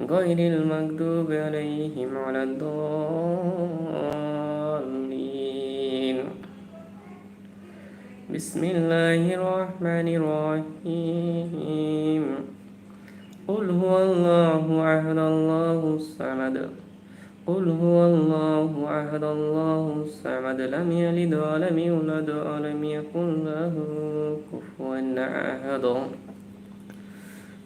غير المغضوب عليهم ولا الضالين. بسم الله الرحمن الرحيم. قل هو الله أحد الله الصمد. قل هو الله أحد الله الصمد. لم يلد ولم يولد ولم يكن له كفوا أحد.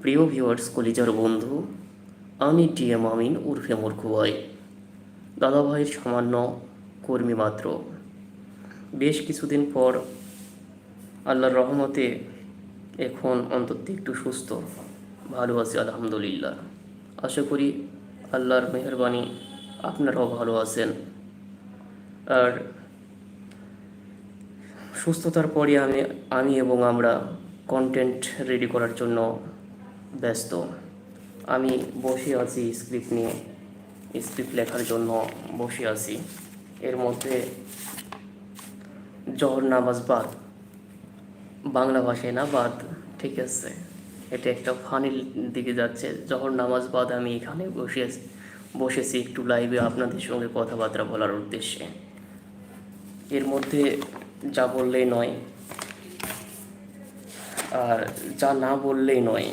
প্রিয় ভিউয়ার্স, কলিজার বন্ধু, আমি টি এম আমিন উর্ফে মূর্খুভাই দাদাভাইয়ের সামান্য কর্মী মাত্র। বেশ কিছুদিন পর আল্লাহর রহমতে এখন অন্তত একটু সুস্থ। ভালো আছি, আলহামদুলিল্লাহ। আশা করি আল্লাহর মেহরবানি আপনারাও ভালো আছেন। আর সুস্থতার পরে আমি আমি এবং আমরা কন্টেন্ট রেডি করার জন্য ব্যস্ত। আমি বসে আছি স্ক্রিপ্ট নিয়ে স্ক্রিপ্ট লেখার জন্য বসে আছি। এর মধ্যে জহর নামাজ বাদ, বাংলা ভাষায় না বাদ, ঠিক আছে। এটা একটা ফানির দিকে যাচ্ছে। জহর নামাজ বাদ আমি এখানে বসে বসেছি একটু লাইভে আপনাদের সঙ্গে কথাবার্তা বলার উদ্দেশ্যে। এর মধ্যে যা বললেই নয়, আর যা না বললেই নয়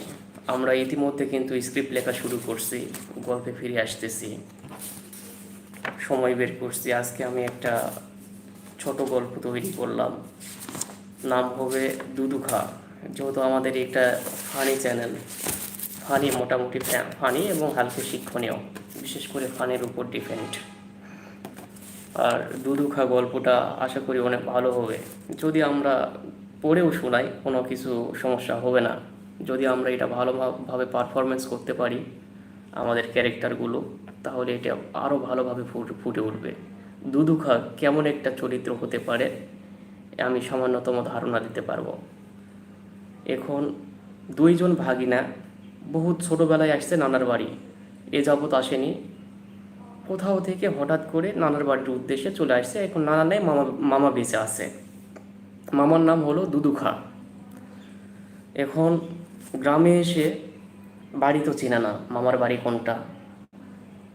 আমরা ইতিমধ্যে কিন্তু স্ক্রিপ্ট লেখা শুরু করছি, গল্পে ফিরে আসতেছি, সময় বের করছি। আজকে আমি একটা ছোট গল্প তৈরি করলাম। নাম হবে দুদুখা যেহেতু আমাদের এটা ফানি চ্যানেল ফানি মোটামুটি ফানি এবং হালকা শিক্ষণীয়, বিশেষ করে ফানের উপর ডিপেন্ড আর দুদুখা গল্পটা আশা করি অনেক ভালো হবে। যদি আমরা পড়েও শোনাই, কোনো কিছু সমস্যা হবে না। যদি আমরা এটা ভালোভাবে পারফরমেন্স করতে পারি আমাদের ক্যারেক্টারগুলো তাহলে এটা আরও ভালোভাবে ফুটে উঠবে। দুদুখা কেমন একটা চরিত্র হতে পারে, আমি সামান্যতম ধারণা দিতে পারব। এখন দুইজন ভাগিনা বহুত ছোটোবেলায় আসছে নানার বাড়ি। এ যাবৎ আসেনি। কোথাও থেকে হঠাৎ করে নানার বাড়ির উদ্দেশ্যে চলে আসছে। এখন নানা নেই মামা মামা বেঁচে আছে। মামার নাম হলো দুদুখা। এখন গ্রামে এসে বাড়ি তো চেনে না, মামার বাড়ি কোনটা?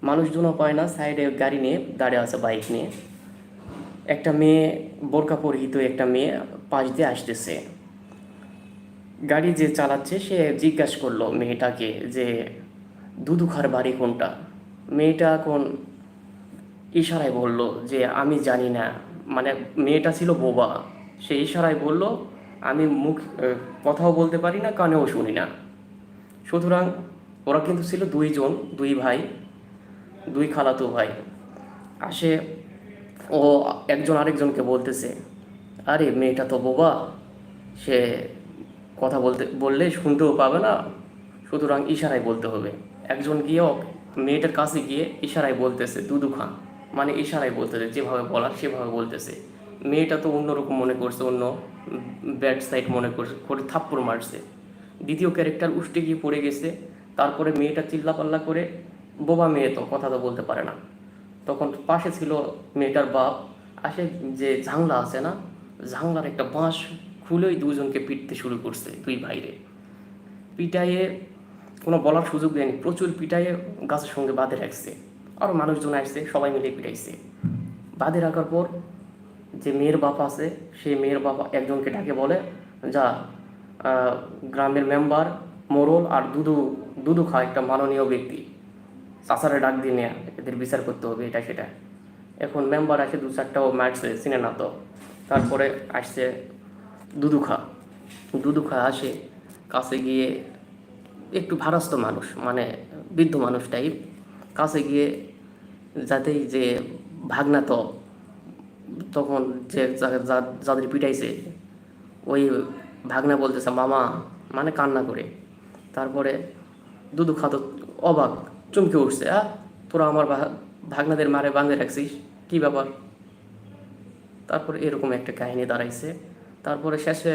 মানুষজনও পায় না, সাইডে গাড়ি নিয়ে দাঁড়িয়ে আছে বাইক নিয়ে। একটা মেয়ে বোরকা পরিহিত একটা মেয়ে পাশ দিয়ে আসতেছে। গাড়ি যে চালাচ্ছে, সে জিজ্ঞাসা করল মেয়েটাকে যে, দুদুখার বাড়ি কোনটা? মেয়েটা এখন ইশারায় বলল যে, আমি জানি না। মানে মেয়েটা ছিল বোবা। সে ইশারায় বলল আমি মুখ কথাও বলতে পারি না, কানেও শুনি না। সুতরাং ওরা কিন্তু ছিল দুইজন, দুই ভাই, দুই খালাতো ভাই। আসে ও একজন আরেকজনকে বলতেছে, আরে, মেয়েটা তো বোবা, সে কথা বলতে, বললে শুনতেও পাবে না, সুতরাং ইশারায় বলতে হবে। একজন গিয়েও মেয়েটার কাছে গিয়ে ইশারায় বলতেছে দুদু খান মানে ইশারায় বলতেছে, যেভাবে বলার সেভাবে বলতেছে। মেয়েটা তো অন্যরকম মনে করছে, অন্য ব্যাড সাইড মনে করছে, করে থাপ্পড় মারছে। দ্বিতীয় ক্যারেক্টার উষ্টে গিয়ে পড়ে গেছে, তারপরে মেয়েটা চিল্লাপাল্লা করে, বোবা মেয়ে তো কথা তো বলতে পারে না। তখন পাশে ছিল মেয়েটার বাপ, আসে যে জাংলা আছে না জাংলার একটা বাঁশ খুলেই দুজনকে পিটতে শুরু করছে দুই ভাইরে। পিটাইয়ে কোনো বলার সুযোগ দেয়নি, প্রচুর পিটাইয়ে গাছের সঙ্গে বাঁধে রাখছে। আরও মানুষজন আসছে, সবাই মিলে পিটাইছে। বাঁধে রাখার পর যে মেয়ের বাপ আছে, সেই মেয়ের বাবা একজনকে ডাকে বলে, যা গ্রামের মেম্বার মোরল আর দুদু দুদু খা, একটা মাননীয় ব্যক্তি। চাচারে ডাক দিয়ে নেয়া, এদের বিচার করতে হবে, এটা সেটা। এখন মেম্বার আসে, দু চারটাও মারছে চিনে না তো। তারপরে আসছে দুদুখা দুদুখা আসে, কাছে গিয়ে একটু ভারাস্ত মানুষ মানে বৃদ্ধ মানুষ টাইপ কাছে গিয়ে যাতেই যে ভাগনা তো তখন যে যাদের পিটাইছে, ওই ভাগনা বলতেছে, মামা মানে কান্না করে। তারপরে দুদু খাতো অবাক, চমকে উঠছে আ তোরা আমার ভাগনাদের মারে বাঁধে রাখছিস, কি ব্যাপার? তারপরে এরকম একটা কাহিনী দাঁড়াইছে। তারপরে শেষে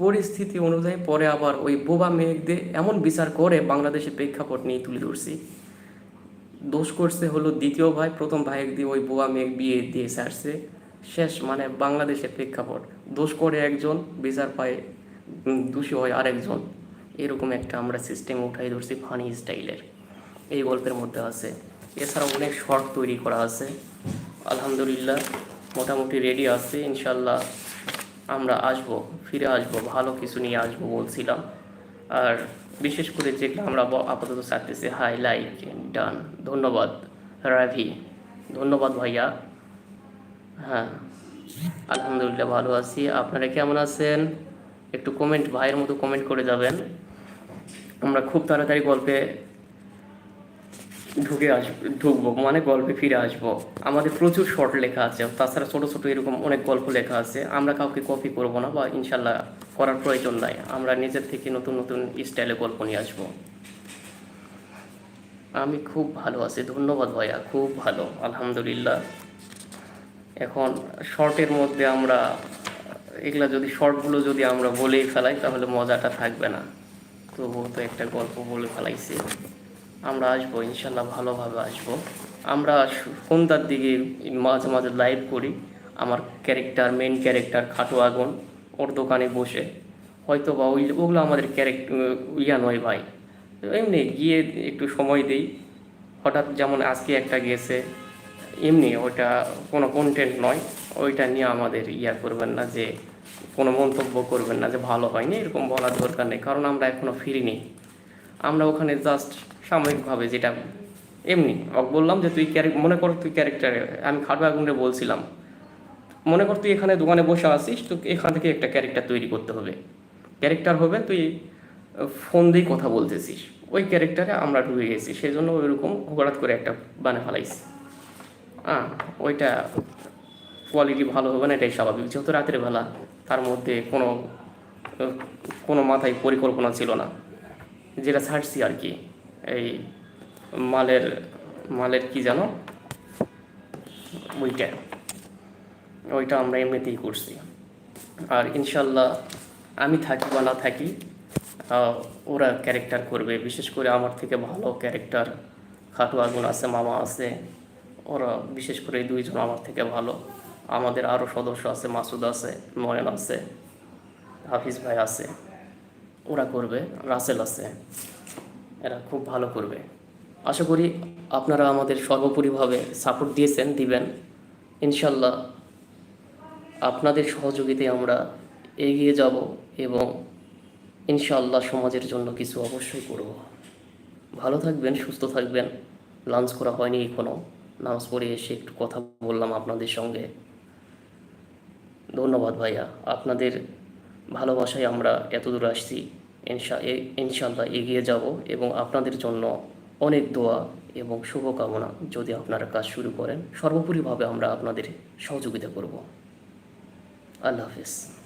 পরিস্থিতি অনুযায়ী পরে আবার ওই বোবা মেয়েদের এমন বিচার করে বাংলাদেশের প্রেক্ষাপট নিয়ে তুলে ধরছি। দোষ করছে হলো দ্বিতীয় ভাই, প্রথম ভাই দিয়ে ওই বোয়া মেয়ে বিয়ে দিয়ে ছাড়ছে শেষ মানে বাংলাদেশের প্রেক্ষাপট। দোষ করে একজন, বিচার পায় দোষী হয় আরেকজন। এরকম একটা আমরা সিস্টেম উঠাই ধরছি ফানি স্টাইলের এই গল্পের মধ্যে আছে। এছাড়াও অনেক শর্ট তৈরি করা আছে। আলহামদুলিল্লাহ, মোটামুটি রেডি আছে, ইনশাল্লাহ আমরা আসব, ফিরে আসব, ভালো কিছু নিয়ে আসব বলছিলাম। আর বিশেষ করে যেগুলো আমরা আপাতত চাকতেছি হাই লাইক ডান ধন্যবাদ, রাভি। ধন্যবাদ ভাইয়া। হ্যাঁ আলহামদুলিল্লাহ ভালো আছি। আপনারা কেমন আছেন? একটু কমেন্ট ভাইয়ের মতো কমেন্ট করে যাবেন। আমরা খুব তাড়াতাড়ি গল্পে ঢুকে আসব ঢুকবো মানে গল্পে ফিরে আসব। আমাদের প্রচুর শর্ট লেখা আছে, তাছাড়া ছোট ছোট এরকম অনেক গল্প লেখা আছে। আমরা কাউকে কপি করব না বা ইনশাল্লাহ করার প্রয়োজন নাই। আমরা নিজের থেকে নতুন নতুন স্টাইলে গল্প নিয়ে আসব। আমি খুব ভালো আছি। ধন্যবাদ ভাইয়া, খুব ভালো। আলহামদুলিল্লাহ। এখন শর্টের মধ্যে আমরা, এগুলা যদি শর্টগুলো যদি আমরা বলেই ফেলাই, তাহলে মজাটা থাকবে না। তবুও তো একটা গল্প বলে ফেলাইছি। আমরা আসব, ইনশাল্লাহ ভালোভাবে আসব। আমরা সন্ধ্যার দিকে মাঝে মাঝে লাইভ করি। আমার ক্যারেক্টার মেন ক্যারেক্টার খাটো আগুন। ওর দোকানে বসে। হয়তো বা ওই ওগুলো আমাদের ক্যারেক্টার ইয়া নয় ভাই। এমনি গিয়ে একটু সময় দিই। হঠাৎ যেমন আজকে একটা গেছে, এমনি ওটা কোনো কন্টেন্ট নয়। ওইটা নিয়ে আমাদের ইয়া করবেন না যে, কোনো মন্তব্য করবেন না যে ভালো হয়নি, এরকম বলার দরকার নেই। কারণ আমরা এখনও ফিরিনি। আমরা ওখানে জাস্ট সাময়িকভাবে যেটা, এমনি, বললাম যে তুই ক্যারেক্ট মনে কর তুই ক্যারেক্টারে আমি খাটো আগুনরে বলছিলাম। মনে কর তুই এখানে দোকানে বসে আসিস তো এখান থেকে একটা ক্যারেক্টার তৈরি করতে হবে। ক্যারেক্টার হবে তুই ফোন দিয়ে কথা বলতেছিস। ওই ক্যারেক্টারে আমরা ঢুকে গেছি সেই জন্য ওইরকম হঠাৎ করে একটা বানে ফেলাইছি। হ্যাঁ ওইটা কোয়ালিটি ভালো হবে না, এটাই স্বাভাবিক। যেহেতু রাতের বেলা, তার মধ্যে কোনো কোনো মাথায় পরিকল্পনা ছিল না। যেটা ছাড়ছি আর কি, এই মালের মালের কি জানো ওইটা। ওইটা আমরা এমনিতেই করছি। আর ইনশাল্লাহ আমি থাকি বা না থাকি ওরা ক্যারেক্টার করবে। বিশেষ করে আমার থেকে ভালো ক্যারেক্টার খাটু আগুন আছে, মামা আছে, ওরা বিশেষ করে এই দুইজন আমার থেকে ভালো। আমাদের আরও সদস্য আছে, মাসুদ আছে নয়ন আছে, হাফিজ ভাই আছে, ওরা করবে, রাসেল আছে, এরা খুব ভালো করবে। আশা করি আপনারা আমাদের সর্বোপরিভাবে সাপোর্ট দিয়েছেন, দিবেন। ইনশাল্লাহ আপনাদের সহযোগিতায় আমরা এগিয়ে যাব এবং ইনশাআল্লাহ সমাজের জন্য কিছু অবশ্যই করব। ভালো থাকবেন, সুস্থ থাকবেন। লাঞ্চ করা হয়নি এখনও নামাজ পড়ে এসে একটু কথা বললাম আপনাদের সঙ্গে। ধন্যবাদ ভাইয়া। আপনাদের ভালোবাসায় আমরা এত দূর আসছি। ইনশা ইনশাআল্লাহ এগিয়ে যাব এবং আপনাদের জন্য অনেক দোয়া এবং শুভকামনা যদি আপনারা কাজ শুরু করেন। সর্বোপরিভাবে আমরা আপনাদের সহযোগিতা করব। আল্লাহ হাফিজ